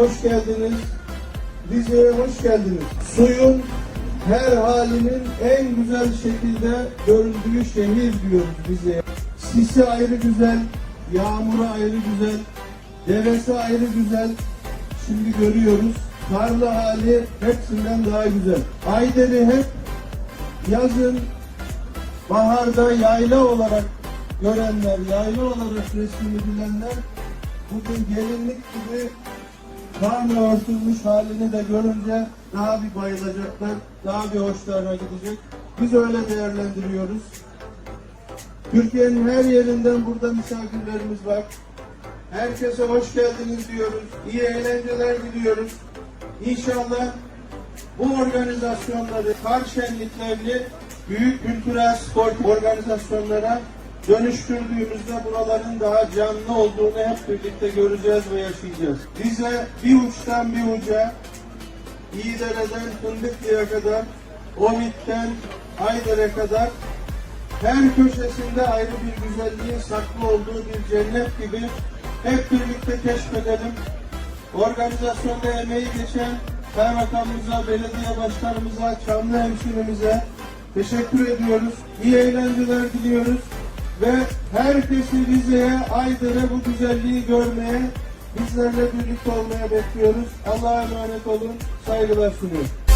Hoş geldiniz. Rize'ye hoş geldiniz. Suyun her halinin en güzel şekilde göründüğü şehir diyoruz Rize'ye. Sisi ayrı güzel, yağmuru ayrı güzel, devesi ayrı güzel. Şimdi görüyoruz. Karlı hali hepsinden daha güzel. Ayder'i hep yazın, baharda yayla olarak görenler, yayla olarak resmedilenler bugün gelinlik gibi karnı örtülmüş halini de görünce daha bir bayılacaklar, daha bir hoşlarına gidecek. Biz öyle değerlendiriyoruz. Türkiye'nin her yerinden burada misafirlerimiz var. Herkese hoş geldiniz diyoruz. İyi eğlenceler diliyoruz. İnşallah bu organizasyonları, kar şenliklerini büyük kültürel spor organizasyonlara dönüştürdüğümüzde buraların daha canlı olduğunu hep birlikte göreceğiz ve yaşayacağız. Bize bir uçtan bir uca, İyidere'den Fındıklı'ya kadar, Omit'ten Ayder'e kadar her köşesinde ayrı bir güzelliğin saklı olduğu bir cennet gibi hep birlikte keşfedelim. Organizasyonda emeği geçen kaymakamımıza, belediye başkanımıza, Çamlı hemşirimize teşekkür ediyoruz. İyi eğlenceler diliyoruz ve herkesi Rize'ye, Aydın'a bu güzelliği görmeye, bizlerle birlikte olmaya bekliyoruz. Allah'a emanet olun, saygılar sunuyorum.